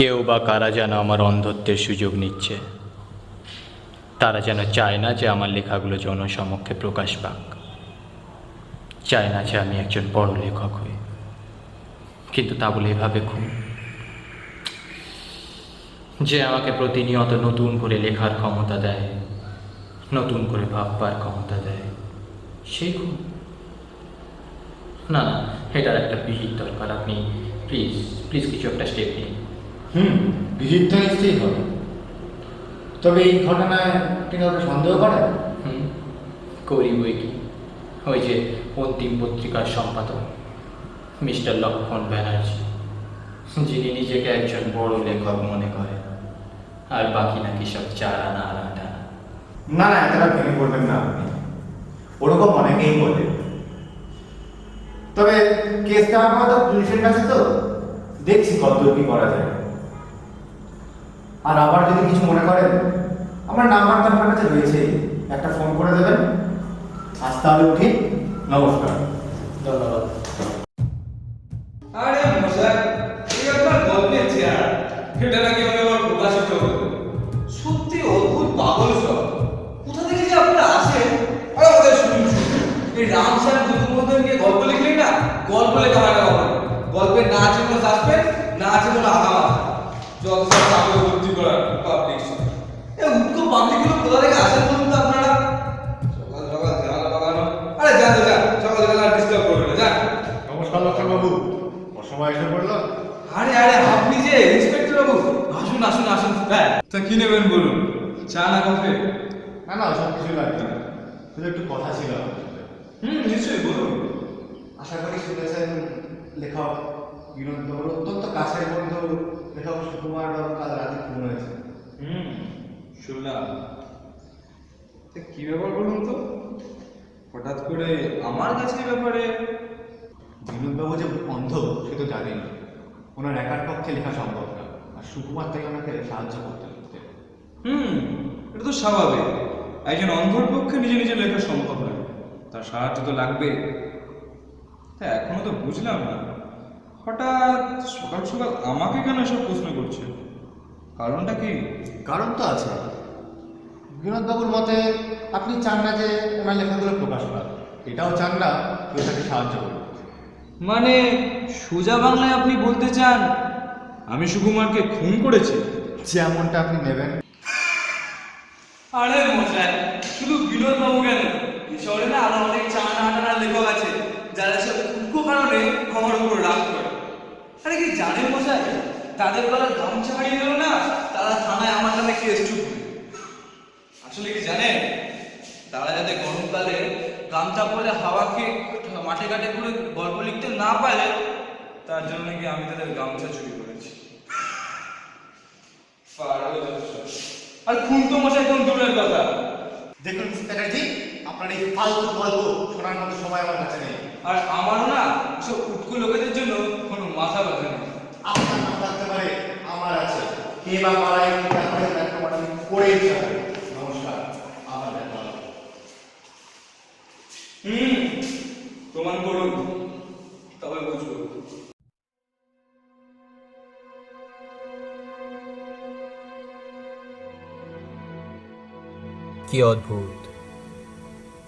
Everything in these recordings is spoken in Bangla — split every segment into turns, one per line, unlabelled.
কেউ বা কারা যেন আমার অন্ধত্বের সুযোগ নিচ্ছে। তারা যেন চায় না যে আমার লেখাগুলো জনসমক্ষে প্রকাশ পাক। চায় না যে আমি একজন বড় লেখক হই। কিন্তু তা বলে এভাবে খুন যে আমাকে প্রতিনিয়ত নতুন করে লেখার ক্ষমতা দেয়, নতুন করে ভাববার ক্ষমতা দেয় সেই খুব না না, এটার একটা বিহিত দরকার। আপনি প্লিজ প্লিজ কিছু একটা স্টেপ নিন।
হুম তো নিশ্চয়ই হবে। তবে এই ঘটনায় আপনি কাউকে সন্দেহ করে
হুম করি বই কি? ওই যে অন্তিম পত্রিকার সম্পাদক মিস্টার লক্ষণ ব্যানার্জি যিনি নিজেকে একজন বড় লেখক মনে করেন আর বাকি নাকি সব চারা না আটা
না না এতটা ভেঙে পড়বেন না আপনি। ওরকম অনেকেই বলে। তবে কেসটা আপাতত পুলিশের কাছে তো দেখছি কতদূর কি করা যায়। আর আবার যদি কিছু মনে করেন আমার নাম্বারটা আপনার কাছে রয়েছে। একটা ফোন করে দেবেন। আজ তাহলে উঠি নমস্কার।
ধন্যবাদ।
আরে মশাই এই আপনার গল্পের চেয়ার এটা নাকি আমি আবার প্রকাশিত হলো সত্যি অদ্ভুত পাগল সব। কোথা থেকে যে আপনারা আসেন? আরে আমাদের শুনুন এই রাম স্যার দুপুর মধ্যে গিয়ে গল্প লিখলেন না? গল্প লেখা হয় না গল্পের না আছে কোনো সাসপেন্স না আছে কোনো আগামা। যত চাকরি ভর্তি করার পাবলিক এই উৎকো পাবলিক কোথা থেকে আসেন বলুন তো আপনারা? সকাল সকাল আরে যান তো যান। সকাল সকাল আর ডিস্টার্ব করবেন না যান।
নমস্কার লক্ষণবাবু অসময় এসে পড়ল?
আরে আরে আপনি যে ইন্সপেক্টর বাবু আসুন আসুন আসুন। হ্যাঁ তা কি নেবেন বলুন? চা না কফি?
না না সব কিছু লাগবে না। শুধু একটু কথা ছিল
হুম নিশ্চয়ই বলুন।
আশা করি শুনেছেন লেখক বিনোদ অত্যন্ত কাছের বন্ধু। লেখক সুকুমার বাবু কাল রাতে খুন হয়েছে।
হুম শুনলাম। তা কি ব্যাপার বলুন তো? হঠাৎ করে আমার কাছে এই ব্যাপারে
বিনোদ বাবু যে অন্ধ সে তো জানেনি ওনার একার পক্ষে লেখা সম্ভব না। আর সুকুমার তাই ওনাকে সাহায্য করতে করতে।
হুম এটা তো স্বাভাবিক। একজন অন্ধর পক্ষে নিজে নিজে লেখা সম্ভব নয় তার সাহায্য তো লাগবে। তা এখনও তো বুঝলাম না। হঠাৎ সকাল সকাল আমাকে কেন এসব প্রশ্ন করছে? কারণটা কি?
কারণ তো আছে। বিনোদ বাবুর মতে আপনি চান না যে ওনার লেখাগুলো প্রকাশ পাক এটাও চান না কেউ তাকে সাহায্য করবে
মানে সোজা বাংলায় আপনি বলতে চান আমি সুকুমারকে খুন করেছি?
যেমনটা আপনি নেবেন।
আরে মশাই শুধু বিনোদ বাবু কেন এই শহরে না আরও অনেক চানা আটানা লেখক আছে যারা সব কারণে আমার উপর রাগ করে। আরে কি জানেন মশাই? তাদের গলা গামছা হারিয়ে গেল না? তারা থানায় আমার নামে কেস চুপবে আসলে কি জানেন? তারা যাতে গরমকালে গামছা পরে হাওয়া খেয়ে মাঠে ঘাটে ঘুরে গল্প লিখতে না পারে তার জন্য নাকি আমি তাদের গামছা চুরি করেছি? আর খুন তো মশাই কোন দূরের কথা।
দেখুন চ্যাটার্জি আপনার এই ফালতু গল্প শোনার মতো সময় আমার কাছে নেই।
আর আমারও না সব উটকো লোকেদের জন্য মাথা ব্যথা নেই।
আপনার নাম থাকতে পারে আমার আছে। কে বা তারপরে মানে করেই যাবে নমস্কার আমার দেখা হবে।
হুম প্রমাণ করুন। তবে বুঝব।
কি অদ্ভুত।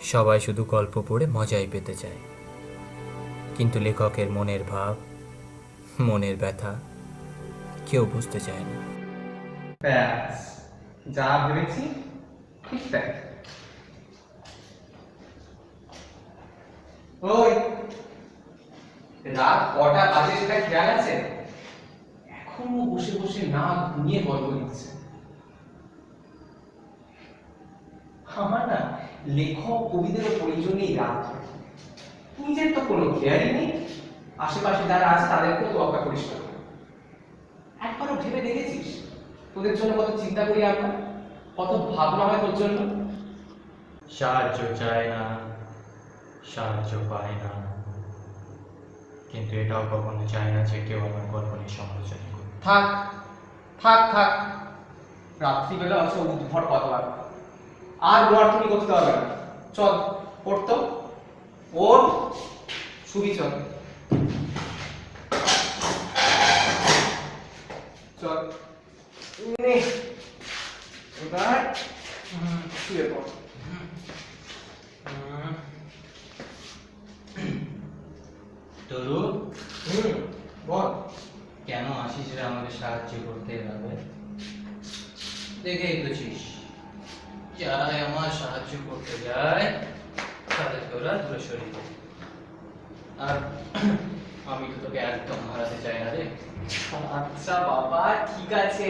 সবাই শুধু গল্প পড়ে মজাই পেতে চায়। কিন্তু লেখকের মনের ভাব মনের ব্যথা, কেউ বুঝতে চায় না।
যা ভেবেছি, ঠিক তাই। ওই, রাত কটা বাজে সেটা খেয়াল আছে? এখনও বসে বসে না ঘুমিয়ে গল্প লিখছে। আমার না লেখক কবিদের প্রয়োজনেই রাত। নিজের তো কোনো খেয়ালই নেই। আশেপাশে যারা আছে তাদেরকেও তো করিস না একবারও ভেবে দেখেছিস? তোদের জন্য কত চিন্তা করি আমরা? কত ভাবনা হয় তোর জন্য?
সাহায্য চায় না সাহায্য পায় না। কিন্তু এটাও কখনো চায় না যে কেউ আমার গল্প নিয়ে সমালোচনা করবে
থাক থাক থাক। রাত্রিবেলা আছে উদ্ভট কথাবার্তা আর গোয়ার তুমি করতে হবে না। চল পড়তো ওর শুবি চল। চল।
নে
ওটা শুয়ে পড়। তরু। বল।
কেন আসিস রে আমাকে সাহায্য করতে যাবে দেখেই বুঝিস। যারাই আমার সাহায্য করতে যায় তাদেরকে ওরা দূরে সরিয়ে আর আমি তো তোকে একদম হারাতে চাই না রে?
আচ্ছা বাবা ঠিক আছে।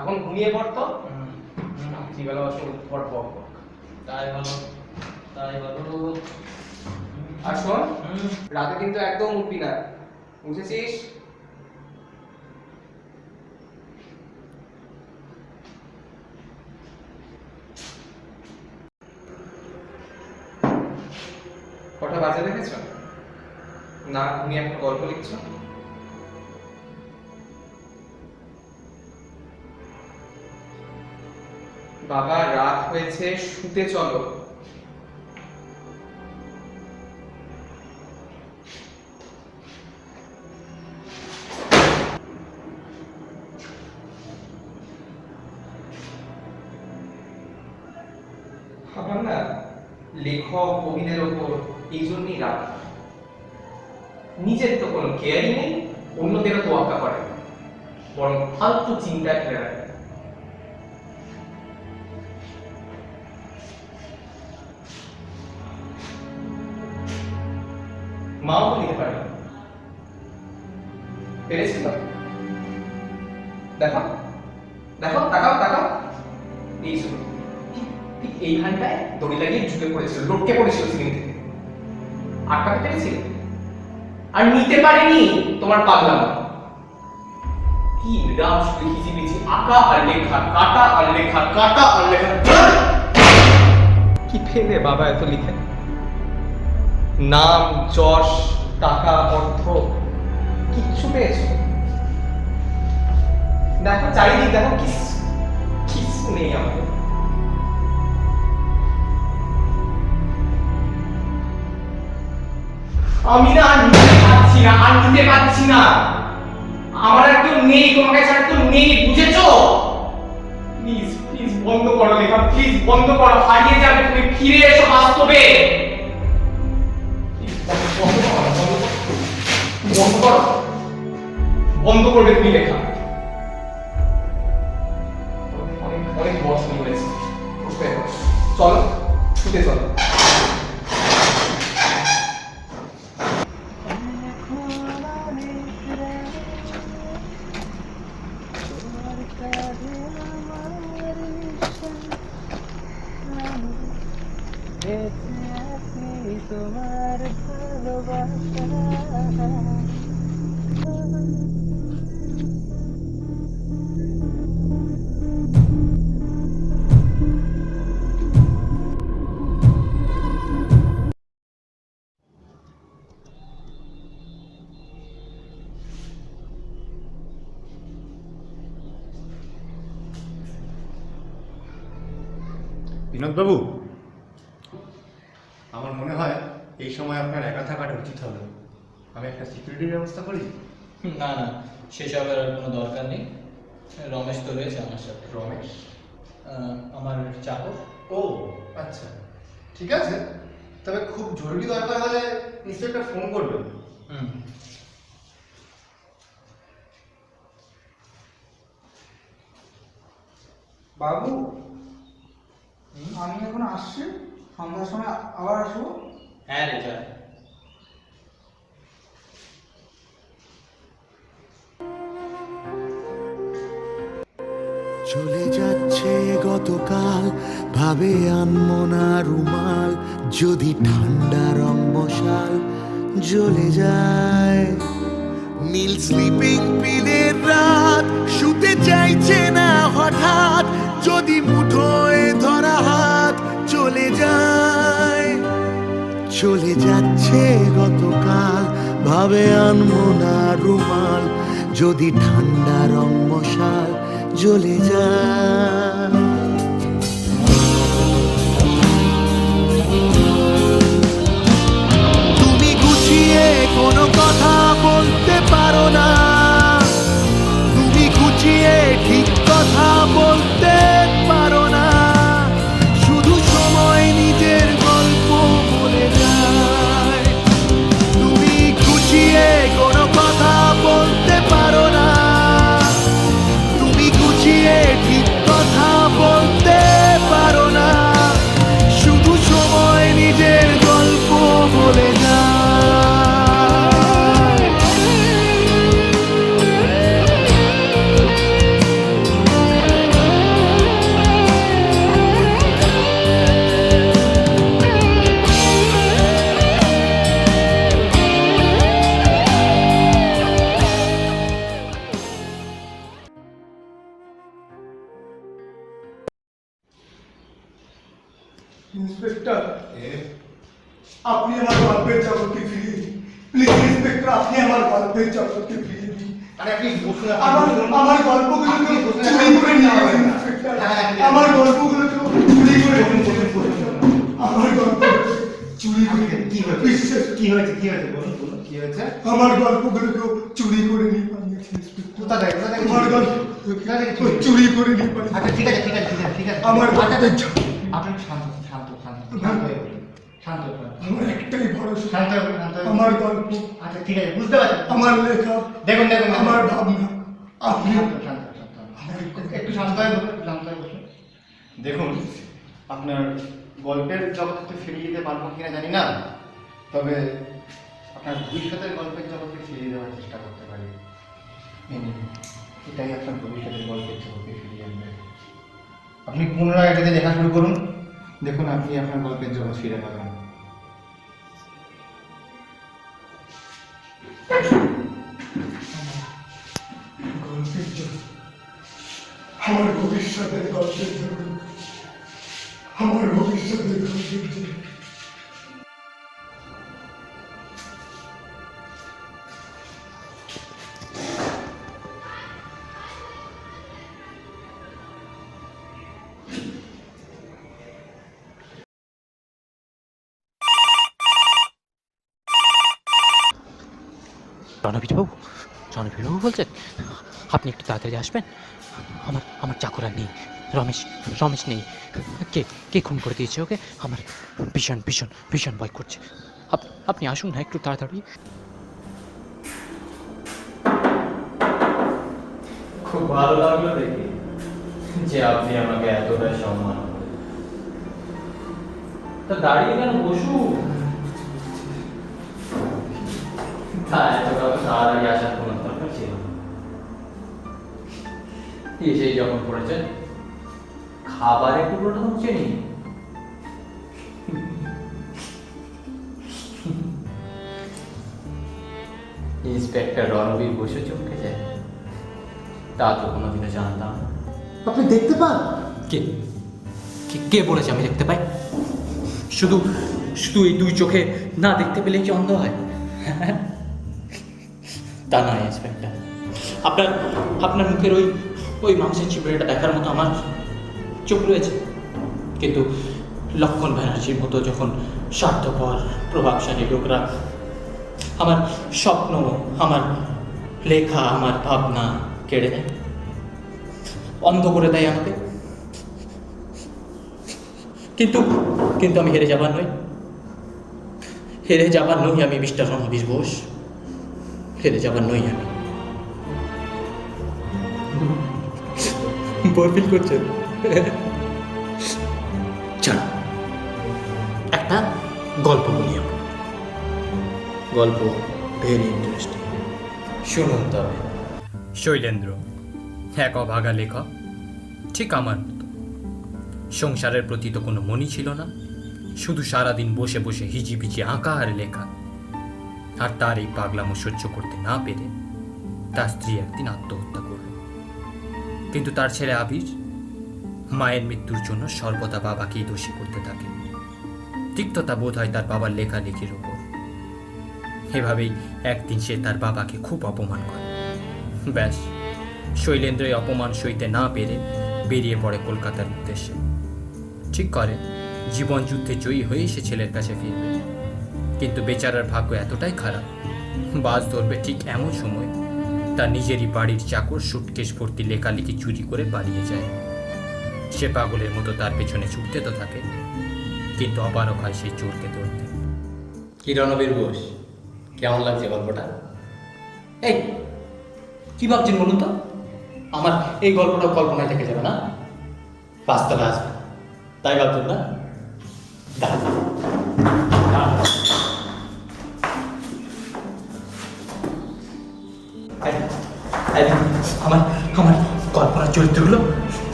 এখন ঘুমিয়ে
পড় তো।
রাত্রিবেলা অবশ্য পর পর
তাই বলো তাই বলো
আর শোন রাতে কিন্তু একদম উঠবি না। বুঝেছিস? কটা বাজে দেখেছ? না তুমি একটা গল্প লিখছো? বাবা রাত হয়েছে শুতে চলো। নিজের তো কোনো কেয়ারই নেই, অন্যদেরও তোয়াক্কা করে। না। বরং ফালতু চিন্তা ফেলে রাখে। মাও তো পারে পেরেছিল দেখো দেখো তাকাও তাকাও এই শুনো ঠিক এইখানটায় দড়ি লাগিয়ে ঝুঁকে পড়েছিল, লটকে পড়েছিল সিলিং থেকে। আটকাতে পেরেছিল? আর নিতে পারেনি, তোমার পাগলাম। কি শুধু হিজিবিজি আঁকা আর লেখা, কাটা আর লেখা, কাটা আর লেখা কি ফেলে বাবা এত লিখে? নাম, যশ, টাকা, অর্থ, কিচ্ছু পেয়েছ? দেখো, চারিদিক দেখো, কিস কিছু নেই আমাদের আমি না পারছি না আর নিতে পারছি না। আমার আর কেউ নেই তোমার কাছে আর কেউ নেই বুঝেছ? প্লিজ প্লিজ বন্ধ করো লেখা প্লিজ বন্ধ করো হারিয়ে যাবে তুমি ফিরে এসো বাস্তবে। বন্ধ করো, বন্ধ করো, বন্ধ করো। বন্ধ করবে তুমি লেখা। অনেক অনেক বুঝতে চলো ছুটে চলো।
বিনোদবাবু আমার মনে হয় এই সময় আপনার একা থাকাটা উচিত হবে। আমি একটা সিকিউরিটির ব্যবস্থা করি?
না না সেসবের আর কোনো দরকার নেই। রমেশ তো রয়েছে আমার সাথে।
রমেশ?
আমার চাকর।
ও আচ্ছা। ঠিক আছে। তবে খুব জরুরি দরকার হলে নিশ্চয়ই একটা ফোন করবেন।
হুম।
বাবু আমি এখন আসছি। সন্ধ্যার সময় আবার আসব।
হ্যাঁ রে যা
চলে যাচ্ছে গতকাল ভাবে আনমো না রুমাল যদি ঠান্ডা রং মশাল জ্বলে যায়। নীল স্লিপিং পিলের রাত। শুতে চাইছে না হঠাৎ, যদি মুঠোয় ধরা হাত, চলে যায়। চলে যাচ্ছে গতকাল, ভাবে আনমো না রুমাল। যদি ঠান্ডা রং মশাল, জ্বলে যায়। তুমি কোনো কথা
আমার গল্পগুলো চুরি করে। আমার গল্প চুরি করে
কি হয়েছে?
বিশ্বাস?
কি হয়েছে? কি হয়েছে? বলুন বলুন কি হয়েছে?
আমার গল্পগুলো কেউ চুরি করে নিয়ে পালিয়েছে।
কোথা থেকে? কোথা থেকে
আমার গল্প চুরি করে নিয়ে পালিয়েছে।
আচ্ছা ঠিক আছে ঠিক আছে ঠিক আছে ঠিক আছে।
আমার
আচ্ছা,
গল্পের
আপনি শান্ত শান্ত শান্ত শান্ত হয়ে শান্ত
আমার একটাই ভরসা।
শান্ত শান্ত
আমার গল্প।
আচ্ছা ঠিক আছে বুঝতে পারছি।
আমার লেখা।
দেখুন দেখুন
আমার ভাবনা। আপনি
শান্ত শান্ত একটু- শান্ত হয়ে শান্ত হয়ে দেখুন, আপনার গল্পের জগৎকে ফিরিয়ে দিতে পারব কিনা জানি না, তবে আপনার ভবিষ্যতের গল্পের জগৎকে ফিরিয়ে দেওয়ার চেষ্টা করতে পারি। এটাই আপনার ভবিষ্যতের গল্পের জগৎকে ফিরিয়ে আনবে। আপনি পুনরায় এটাতে লেখা শুরু করুন, দেখুন আপনি আপনার গল্পের জগৎ ফিরে পাবেন।
গল্পের আমার ভবিষ্যতের গল্পের জগৎ আমার ভবিষ্যতের গল্পের জগৎ
রণবীরবাবু বলছেন আপনি একটু তাড়াতাড়ি আসবেন। আমার আমার চাকর আর নেই। রমেশ রমেশ নেই। কে কে খুন করে দিয়েছে ওকে? আমার ভীষণ ভীষণ ভীষণ ভয় করছে। আপ- আপনি আসুন না, একটু তাড়াতাড়ি।
খুব ভালো লাগল দেখে যে আপনি আমাকে এতটা সম্মান তা দাঁড়িয়ে কেন বসুন তা তাড়াতাড়ি আসার এসেই যখন পড়েছেন খাবারের টুকরোটা হচ্ছে নি ইন্সপেক্টর রণবীর বসে চমকে যায়। তা তো কোনোদিনও জানতাম
আপনি দেখতে পান?
কে? কে- কে বলেছে আমি দেখতে পাই? শুধু শুধু এই দুই চোখে না দেখতে পেলে কি অন্ধ হয়? তা নয় ইন্সপেক্টর। আপনার আপনার মুখের ওই ওই মাংসের চিবড়েটা দেখার মতো আমার চোখ রয়েছে। কিন্তু লক্ষণ ব্যানার্জির মতো যখন স্বার্থপর, প্রভাবশালী লোকরা আমার স্বপ্ন, আমার লেখা, আমার ভাবনা কেড়ে নেয়। অন্ধ করে দেয় আমাকে। কিন্তু কিন্তু আমি হেরে যাবার নই। হেরে যাবার নই আমি, মিস্টার রণবীর বোস। হেরে যাবার নই আমি। বই ফিল করছেন? চল। একটা গল্প বলি গল্প ভেরি ইন্টারেস্টিং শুনুন তবে। শৈলেন্দ্র এক অভাগা লেখক ঠিক আমার মতো। সংসারের প্রতি তো কোনো মনই ছিল না। শুধু সারাদিন বসে বসে হিজিবিজি আঁকা আর লেখা। আর তার এই পাগলামো সহ্য করতে না পেরে তার স্ত্রী একদিন আত্মহত্যা করল। কিন্তু তার ছেলে আবির মায়ের মৃত্যুর জন্য সর্বদা বাবাকেই দোষী করতে থাকে। তিক্ততা বোধ হয় তার বাবার লেখালেখির ওপর এভাবেই একদিন সে তার বাবাকে খুব অপমান করে। ব্যাস শৈলেন্দ্র অপমান সইতে না পেরে বেরিয়ে পড়ে কলকাতার উদ্দেশ্যে। ঠিক করে, জীবন যুদ্ধে জয়ী হয়ে সে ছেলের কাছে ফিরবে। কিন্তু বেচারার ভাগ্য এতটাই খারাপ, বাস ধরবে ঠিক এমন সময় তার নিজেরই বাড়ির চাকর সুটকেশ ভর্তি লেখালেখি চুরি করে পালিয়ে যায়। সে পাগলের মতো তার পেছনে ছুটতে তো থাকে, কিন্তু অপারক হয় সেই চোরকে ধরতে।
কি রণবীর ঘোষ কেমন লাগছে গল্পটা?
এই, কি ভাবছেন বলুন তো? আমার এই গল্পটা কল্পনায় থেকে যাবে না? বাস্তবে আসবে। তাই ভাবছেন না? দাঁড়ান। কল্পনার চরিত্রগুলো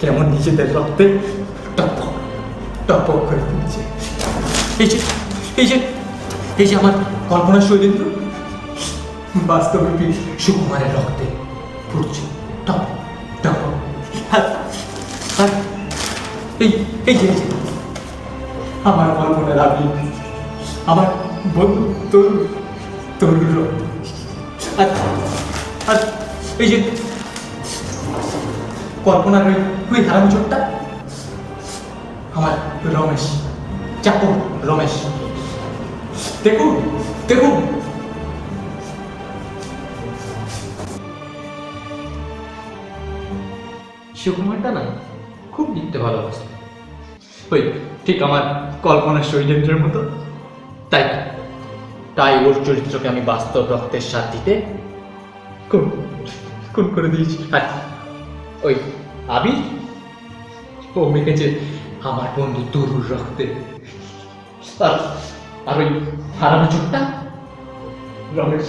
কেমন নিজেদের রক্তে টপক টপক করে তুলছে। এই যে এই যে এই যে আমার কল্পনা শৈলেন্দ্র বাস্তবে বীর সুকুমারের রক্তে ফুটছে টপ টপ আর এই এই যে আমার কল্পনার আমি আমার বন্ধু তরুণ তরুণ আর আর এই যে কল্পনার ওই ওই হারাম চোরটা? আমার রমেশ। চাকু, রমেশ। দেখুন দেখুন। সুকুমারটা না খুব লিখতে ভালোবাসে ওই, ঠিক আমার কল্পনার শৈলেন্দ্রের মতো। তাই তাই ওর চরিত্রকে আমি বাস্তব রক্তের স্বাদ দিতে খুন খুন করে দিয়েছি? আর ওই আবির ও মেখেছে আমার বন্ধু তরুর রক্তে আর আর ওই হারানো চোখটা? রমেশ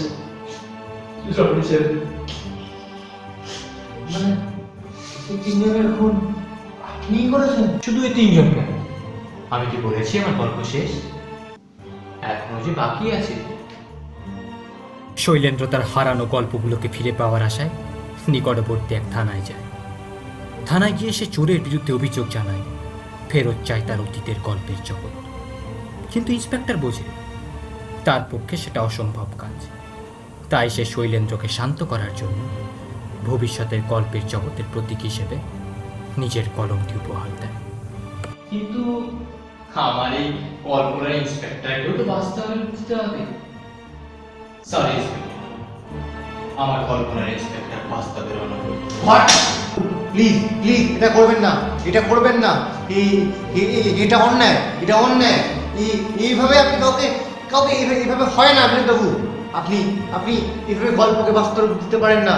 রমেশের মানে এই তিনজনের খুন আপনিই করেছেন? শুধু এই তিনজন কেন? আমি কি বলেছি আমার গল্প শেষ? এখনও যে বাকি আছে। শৈলেন্দ্র তার হারানো গল্পগুলোকে ফিরে পাওয়ার আশায় নিকটবর্তী এক থানায় যায়। থানায় গিয়ে সে চোরের বিরুদ্ধে অভিযোগ জানায়। ফেরত চায় তার অতীতের গল্পের জগৎ। কিন্তু ইন্সপেক্টর বোঝে, তার পক্ষে সেটা অসম্ভব কাজ। তাই সে শৈলেন্দ্রকে শান্ত করার জন্য ভবিষ্যতের গল্পের জগতের প্রতীক হিসেবে নিজের কলমটি উপহার দেয়। কিন্তু আমার এই ইন্সপেক্টরকেও তো বাস্তবে বুঝতে হবে। সরি আমার ইন্সপেক্টর বাস্তবের অনুভূতি।
প্লিজ প্লিজ এটা করবেন না এটা করবেন না। এটা অন্যায় এটা অন্যায়। এই এইভাবে আপনি কাউকে কাউকে এইভাবে হয় না আপনি তবু। আপনি আপনি এইভাবে গল্পকে বাস্তব দিতে পারেন না।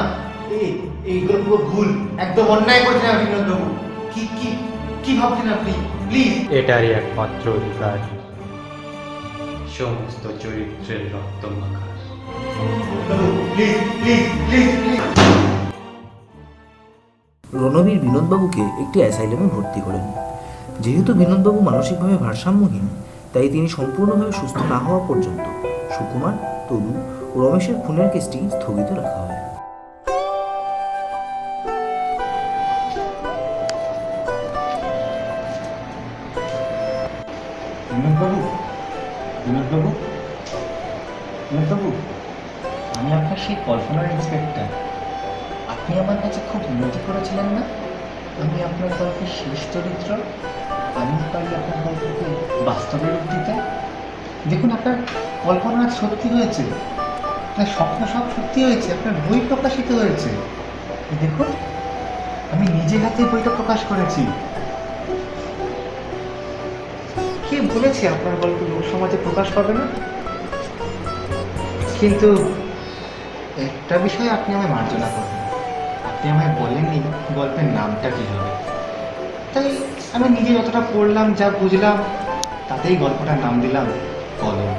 এই এইগুলো পুরো ভুল একদম অন্যায় করেছেন আপনি বিনোদবাবু কি কি কি ভাবছেন আপনি? প্লিজ
এটারই একমাত্র অধিকার। সমস্ত চরিত্রের রক্ত মাখা
please please please please
Ranbir বিনোদবাবুকে একটি অ্যাসাইলামে ভর্তি করেন। যেহেতু বিনোদবাবু মানসিকভাবে ভারসাম্যহীন, তাই তিনি সম্পূর্ণভাবে সুস্থ না হওয়া পর্যন্ত সুকুমার, তনু ও রমেশের খুনের কেসটি স্থগিত রাখা হয়।
আমি আপনার সেই কল্পনার ইন্সপেক্টর আপনি আমার কাছে খুব উন্নতি করেছিলেন না? আমি আপনার গল্পের শেষ চরিত্র আমি পারি আপনার গল্পকে বাস্তবে রূপ দিতে দেখুন, আপনার কল্পনা সত্যি হয়েছে আপনার স্বপ্ন সব সত্যি হয়েছে আপনার বই প্রকাশিত হয়েছে। দেখুন, আমি নিজে হাতে বইটা প্রকাশ করেছি। কে বলেছে আপনার গল্প লোক সমাজে প্রকাশ পাবে না? কিন্তু একটা বিষয়ে আপনি আমায় মার্জনা করবেন আপনি আমায় বলেননি গল্পের নামটা কী হবে? তাই আমি নিজে যতটা পড়লাম, যা বুঝলাম, তাতেই গল্পটার নাম দিলাম কলম